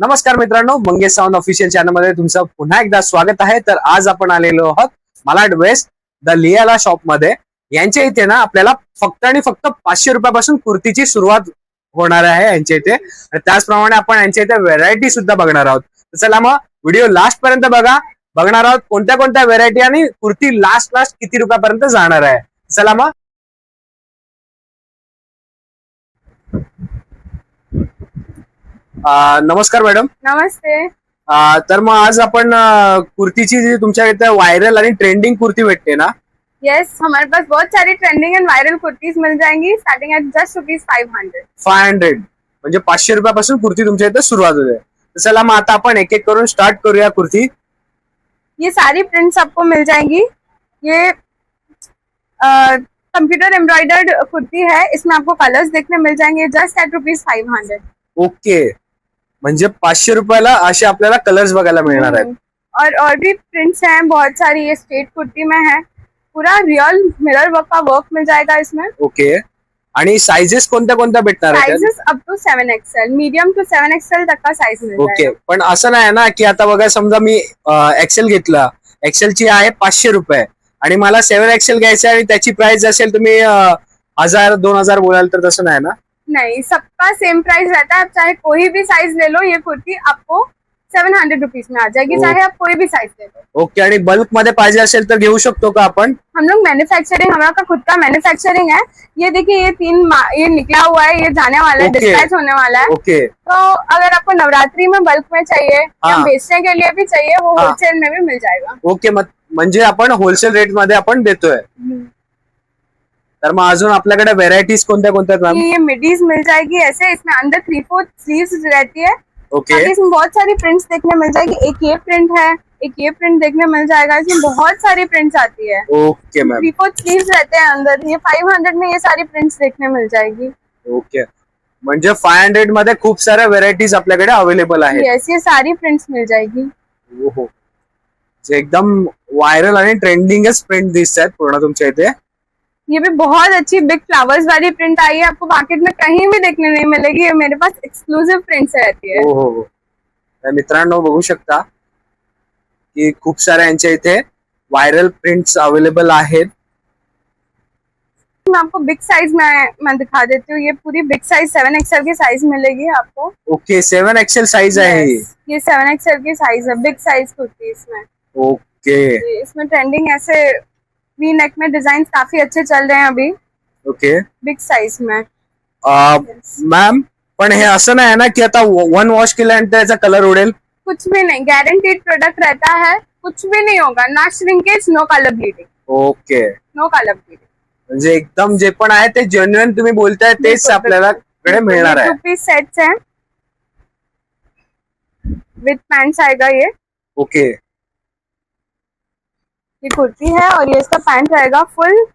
नमस्कार मित्रांनो मंगेश सावंत ऑफिशियल चॅनलमध्ये तुमचं पुन्हा एकदा स्वागत आहे. तर आज आपण आलेलो आहोत मलाड वेस्ट द लियाला शॉपमध्ये. यांच्या इथे ना आपल्याला फक्त आणि फक्त पाचशे रुपयापासून कुर्तीची सुरुवात होणार आहे यांच्या इथे. त्याचप्रमाणे आपण यांच्या इथे व्हेरायटी सुद्धा बघणार आहोत. चला मग व्हिडिओ लास्ट पर्यंत बघा. बघणार आहोत कोणत्या कोणत्या व्हेरायटी आणि कुर्ती लास्ट लास्ट किती रुपयापर्यंत जाणार आहे. चला मग. नमस्कार मॅडम नमस्ते. अं, तर मग आज आपण अं, कुर्तीची जी तुमच्या इथे आणि ट्रेंडिंग कुर्ती भेटते ना? यस हमारे पास बहुत सारी ट्रेंडिंग एंड वायरल कुर्तीज मिल जाएँगी starting at just rupees five hundred five hundred म्हणजे पाचशे रुपयापासून कुर्ती तुमच्या इथे सुरुवात होते. तर चला मग आता आपण एक एक करून स्टार्ट करूया कुर्ती. ये सारी प्रिंट्स आपको मिल जाएँगी. ये कंप्यूटर एम्ब्रॉयडर्ड कुर्ती है इसमें आपको कलर्स देखने मिल जाएँगे just at rupees five hundred okay म्हणजे पाचशे रुपयाला असे आपल्याला कलर्स बघायला मिळणार आहेत. और और भी प्रिंट्स हैं बहुत सारी ये स्ट्रेट कुर्ती में है। पूरा रियल मिरर वर्क का वर्क मिल जाएगा इसमें। ओके. आणि साइजेस कोणत्या कोणत्या भेटणार आहेत? Sizes up to seven XL medium to seven XL तक का साइज मिल ओके. जाएगा. पण असं नाही ना की आता बघा समजा मी एक्सेल घेतला. एक्सेल ची आहे पाचशे रुपये. आणि मला सेव्हन एक्सेल घ्यायचं आहे आणि त्याची प्राइस असेल तुम्ही अं, हजार दोन हजार बोलाल तर तसं नाही ना? नहीं सबका सेम प्राइस रहता है। आप चाहे कोई भी साइज़ ले लो ये कुर्ती आपको सेवन हंड्रेड रुपीज़ में आ जाएगी चाहे आप कोई भी साइज़ ले लो। ओके आणि बल्क मध्ये पाहिजे असेल तर घेऊ शकतो का आपण? हम लोग मैन्युफैक्चरिंग हमारा का खुद का मैन्युफैक्चरिंग है। ये देखिए ये तीन ये निकला हुआ है ये जाने वाला है। डिस्पैच होने वाला है। ओके। तो अगर आपको नवरात्रि में बल्क में चाहिए या हाँ। बेचने के लिए भी चाहिए वो हाँ। होलसेल में भी मिल जाएगा। ओके म्हणजे आपण होलसेल रेट मध्ये आपण देतोय. तर मग अजून आपल्याकडे व्हेरायटीज कोणत्या कोणत्या ये मिडीज मिल जाएगी ऐसे इसमें अंदर थ्री फोर्थ स्लीव्स रहती है। ओके बाकी इसमें बहुत सारी प्रिंट्स देखने मिल जाएगी। एक ये प्रिंट है एक ये प्रिंट देखने मिल जाएगा। इसमें बहुत सारी प्रिंट्स आती है। Okay ma'am three fourth sleeves रहते हैं अंदर। ये फाइव हंड्रेड में ये सारी प्रिंट्स देखने मिल जाएगी। ओके म्हणजे फाय हंड्रेड मध्ये खूप साऱ्या व्हेरायटीज आपल्याकडे अवेलेबल आहेत. ये सारी प्रिंट्स मिल जाएगी। ओहो. एकदम व्हायरल आणि ट्रेंडिंगच प्रिंट दिसत आहेत पूर्ण तुमच्या इथे. ये भी बहुत अच्छी बिग फ्लावर्स वाली प्रिंट आई है आपको मार्केट में कहीं भी देखने नहीं मिलेगी ये मेरे पास एक्सक्लूसिव प्रिंट्स रहती है। मित्रांनो बघू शकता की खूप साऱ्या यांच्या इथे व्हायरल प्रिंट्स अवेलेबल आहेत. मैं आपको बिग साइज़ में मैं दिखा देती हूँ ये पूरी बिग साइज़ सेवन एक्सएल की साइज़ मिलेगी आपको। ओके सेवन एक्सेल साइज़ ही. Yes, ये सेवन एक्सएल की साइज़ है बिग साइज़ कुर्ती इसमें। ओके। ये इसमें ट्रेंडिंग ऐसे वी नेक में डिजाइन काफी अच्छे चल रहे हैं अभी। ओके बिग साइज में। मॅम पण हे असं नाही ना की आता वन वॉश केल्यानंतर त्याचा कलर उडेल? कुछ भी नहीं गारंटीड प्रोडक्ट रहता है कुछ भी नहीं होगा ना shrinkage no colour bleeding okay no colour bleeding म्हणजे एकदम जे पण आहे ते जेन्युअन तुम्ही बोलताय तेच बिलकुल, आपल्याला कडे मिळणार आहे. पीस सेट्स हैं। विथ पैंट्स आएगा ये। ओके ये कुर्ती है और ये इसका पैंट रहेगा फुल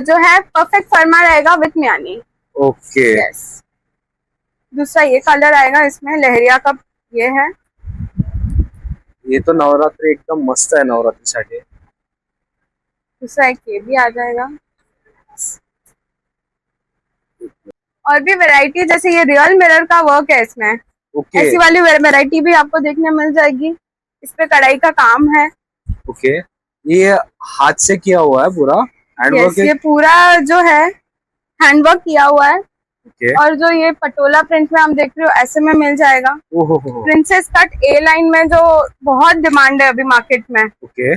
जो है परफेक्ट फर्मा रहेगा विथ म्यानी ओके यस दूसरा ये कलर आएगा इसमें लहरिया का ये है। ये तो नवरात्री एकदम मस्त आहे नवरात्रीसाठी दूसरा एक ये भी आ जाएगा। और भी वैरायटी जैसे ये रियल मिरर का वर्क है इसमें। ओके ऐसी वाली वैरायटी भी आपको देखने मिल जाएगी। इस पे कढ़ाई का काम है। ओके ये हाथ से किया हुआ है पूरा? हैंडवर्क यस ये पूरा जो है हैंडवर्क किया हुआ है। ओके और जो ये पटोला प्रिंट में हम देख रहे हो ऐसे में मिल जाएगा। ओहो प्रिंसेस कट ए लाइन में जो बहुत डिमांड है अभी मार्केट में। ओके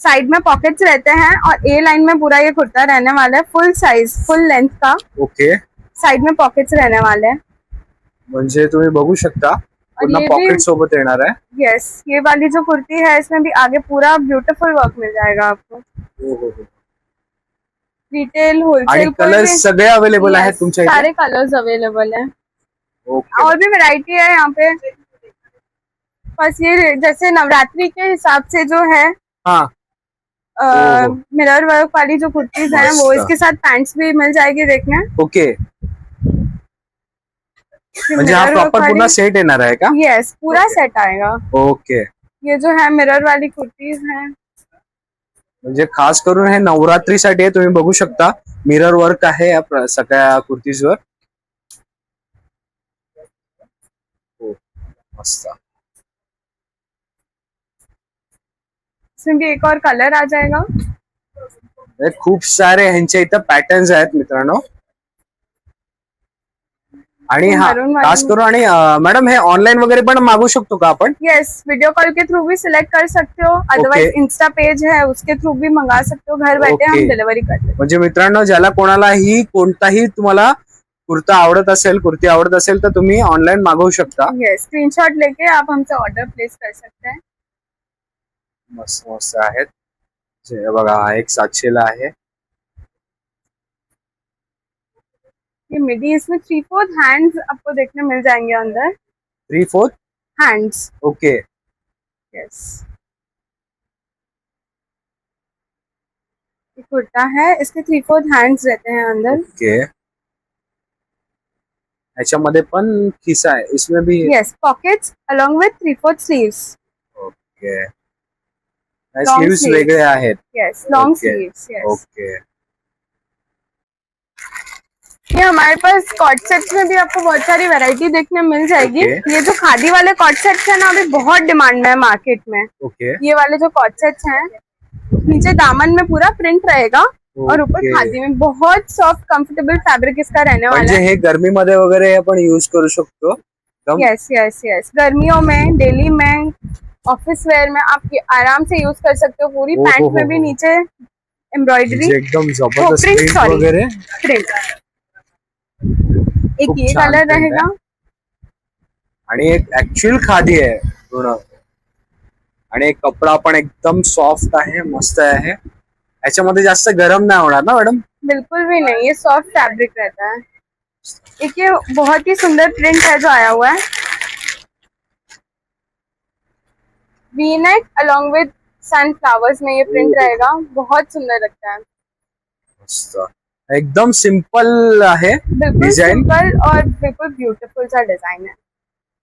साइड में पॉकेट्स रहते हैं और ए लाइन में पूरा ये कुर्ता रहने वाला है फुल साइज़ फुल लेंथ का। ओके साइड में पॉकेट्स रहने वाले हैं। म्हणजे तुम्ही बघू शकता। पुन्हा ये पॉकेट सोबत येणार आहे यस ये वाली जो कुर्ती है इसमें भी आगे पूरा ब्यूटीफुल वर्क मिल जाएगा आपको। हो. रिटेल होलसेल कलर सगळे अवेलेबल आहेत तुमच्या सारे कलर्स अवेलेबल है। ओके और भी वैरायटी है यहाँ पे। बस ये जैसे नवरात्रि के हिसाब से जो है हाँ। ओहो। मिरर वर्क वाली जो कुर्तीज हैं वो इसके साथ पैंट्स भी मिल जाएगी देखने। ओके म्हणजे हा प्रॉपर पुन्हा सेट येणार आहे का यस पूरा सेट आएगा। ओके ये जो है मिरर वाली कुर्तीज हैं। म्हणजे खास करून हे नवरात्रीसाठी आहे तुम्ही बघू शकता. मिरर वर्क आहे या प्र- सगळ्या मस्त. इसमें भी एक और कलर आ जाएगा। हे खूप सारे ह्यांच्या इथं पॅटर्न्स आहेत मित्रांनो. आणि हा Maroon वाले खास करून आणि मॅडम हे ऑनलाईन वगैरे पण मागू शकतो का आपण? यस वीडियो कॉल के थ्रू भी सिलेक्ट कर सकते हो. अदरवाइज. इंस्टा पेज है उसके थ्रू भी मंगा सकते हो. घर बैठे Okay. हम डिलीवरी कर देते म्हणजे मित्रांनो ज्याला कोणालाही कोणताही तुम्हाला कुर्ता आवडत असेल कुर्ती आवडत असेल तर तुम्ही ऑनलाईन मागवू शकता. यस स्क्रीनशॉट लेके आप हमसे ऑर्डर प्लेस कर सकते हैं. मस्त मस्त आहेत. जे बघा हा एक सातशेला आहे. ये मिडी इसमें थ्री फोर्थ हैंड्स आपको देखने मिल जाएँगे अंदर। Three fourth hands okay yes ये कुर्ता है इसके थ्री फोर्थ हैंड्स रहते हैं अंदर। ओके ह्याच्यामध्ये पण खिसा आहे इसमें भी yes pockets along with three fourth sleeves okay sleeves. वेगळे आहेत yes long Okay. Sleeves yes okay ये हमारे पास कॉट सेट्स में भी आपको बहुत सारी वैरायटी देखने मिल जाएगी। Okay. ये जो खादी वाले कॉट सेट्स है ना अभी बहुत डिमांड में है मार्केट में। ओके ये वाले जो कॉट सेट्स हैं नीचे दामन में पूरा प्रिंट रहेगा okay. और ऊपर Okay. खादी में बहुत सॉफ्ट कंफर्टेबल फैब्रिक इसका रहने वाला है। गर्मीमध्ये वगैरे आपण युज करू शकतो एकदम? यस यस यस गर्मियों में डेली में ऑफ़िस वेयर में आप आराम से यूज़ कर सकते हो। पूरी पैंट में भी नीचे एम्ब्रॉयडरी एकदम ज़बरदस्त प्रिंट sorry. वगैरे प्रिंट एक ये कलर रहेगा? आणि एक ऍक्च्युअल खादी आहे पूर्ण. आणि एक कपडा पण एकदम सॉफ्ट आहे मस्त आहे. याच्यामध्ये जास्त गरम नाही होणार ना मॅडम बिल्कुल भी नहीं ये सॉफ्ट फैब्रिक रहता है. एक ये बहुत ही सुंदर प्रिंट है जो आया हुआ है. V neck along with sunflowers में ये प्रिंट रहेगा बहुत सुंदर लगता है. मस्त. एकदम सिंपल आहे? सिंपल और बिल्कुल ब्यूटीफुल सा डिजाइन है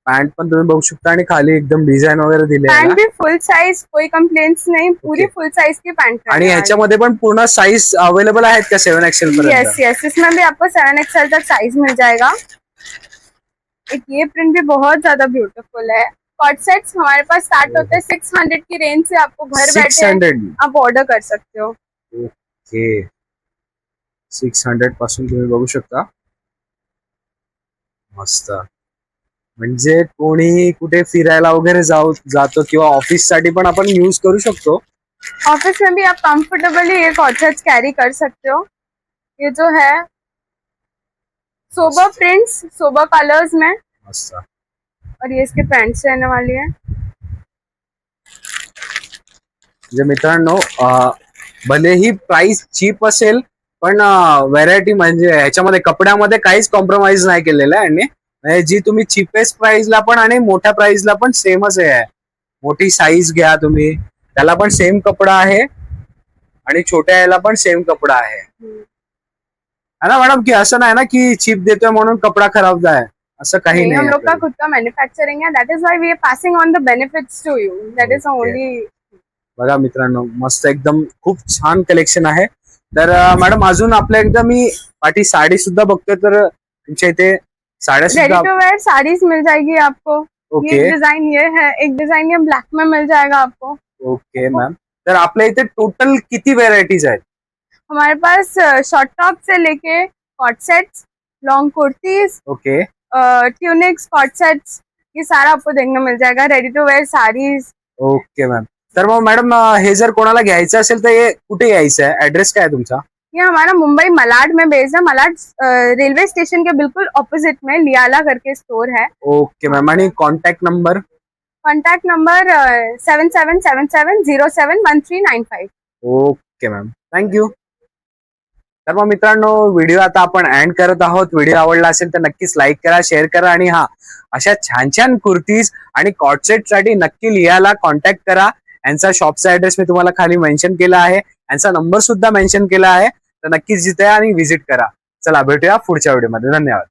पॅन्ट पण तुम्ही बघू शकता आणि खाली एकदम डिझाईन वगैरे दिले आहे. ना भी फुल साइज कोई कंप्लेंट्स नहीं. पूरी. फुल साइज की पैंट आणि ह्याच्यामध्ये पण पूर्ण साईज अवेलेबल आहेत का सेव्हन एक्सेल यस यस इसमें भी आपको सेवन एक्सएल तक साइज मिल जाएगा. एक ये प्रिंट भी बहुत ज्यादा ब्यूटीफुल है. कॉट सेट्स हमारे पास स्टार्ट होते हैं सिक्स हंड्रेड की रेंज से आपको घर बैठे आप ऑर्डर कर सकते हो. ओके सिक्स हंड्रेड पासून तुम्ही बघू शकता. मस्त. म्हणजे कोणी कुठे फिरायला वगैरे जाऊ जातो किंवा ऑफ़िस साठी पण आपण यूज़ करू शकतो. ऑफ़िस में भी आप कंफर्टेबली ये सेट्स कैरी कर सकते हो. ये जो है सोबर प्रिंट्स सोबर कलर्स में. मस्त. और ये इसके पैंट्स रहने वाली है. म्हणजे मित्रांनो अं, भलेही प्राइस चीप असेल पण व्हरायटी म्हणजे ह्याच्यामध्ये कपड्यामध्ये काहीच कॉम्प्रोमाइज नाही केलेलं आहे आणि म्हणजे जी तुम्ही चिपेस्ट प्राइसला पण आणि मोठ्या प्राइसला पण सेमच आहे. मोठी साईज घ्या तुम्ही. त्याला पण सेम कपडा आहे. आणि छोट्या याला पण सेम कपडा आहे. है ना मॅडम की असं नाही ना की चिप देतोय म्हणून कपडा खराब जाय. असं काही नहीं, हम नाही लोग का आपल्याला. खुद का मैन्युफैक्चरिंग है? That is why we are passing on the benefits to you that is. Only बघा मित्रांनो मस्त एकदम खूप छान कलेक्शन आहे. तर मॅडम अजून आपल्या एकदा मी पाठी साडी सुद्धा बघतोय तर तुमच्या इथे साड्या रेडी सुद्धा टू वेयर साड़ीज मिल जाएगी आपको. ये ओके डिज़ाइन ये है एक डिज़ाइन ये ब्लैक में मिल जाएगा आपको. ओके मॅम तर आपल्या इथे टोटल किती व्हेरायटीज आहेत? हमारे पास शॉर्ट टॉप से लेके coord sets long kurtis okay tunics coord sets ये सारा आपको देखने मिल जाएगा. Ready to wear sarees. Okay ma'am तर मग मॅडम हे जर कोणाला घ्यायचं असेल तर हे कुठे यायचं आहे? ऍड्रेस काय आहे तुमचा? ये हमारा मुंबई मलाड में बेस्ड है मलाड रेलवे स्टेशन के बिल्कुल ऑपोजिट में लियाला करके स्टोर है। ओके मॅम आणि contact number contact number seven seven seven seven zero seven one three nine five okay ma'am thank you तर मग मित्रांनो व्हिडिओ आता आपण एंड करत आहोत. व्हिडिओ आवडला असेल तर नक्कीच लाईक करा शेअर करा आणि हा अशा छान छान कुर्तीज आणि कॉटसेटसाठी नक्की लिहायला कॉन्टॅक्ट करा. यांचा शॉपचा ऍड्रेस मी तुम्हाला खाली मेन्शन केला आहे. यांचा नंबर सुद्धा मेन्शन केला आहे. तर नक्कीच जिथे आणि व्हिजिट करा. चला भेटूया पुढच्या व्हिडिओमध्ये धन्यवाद.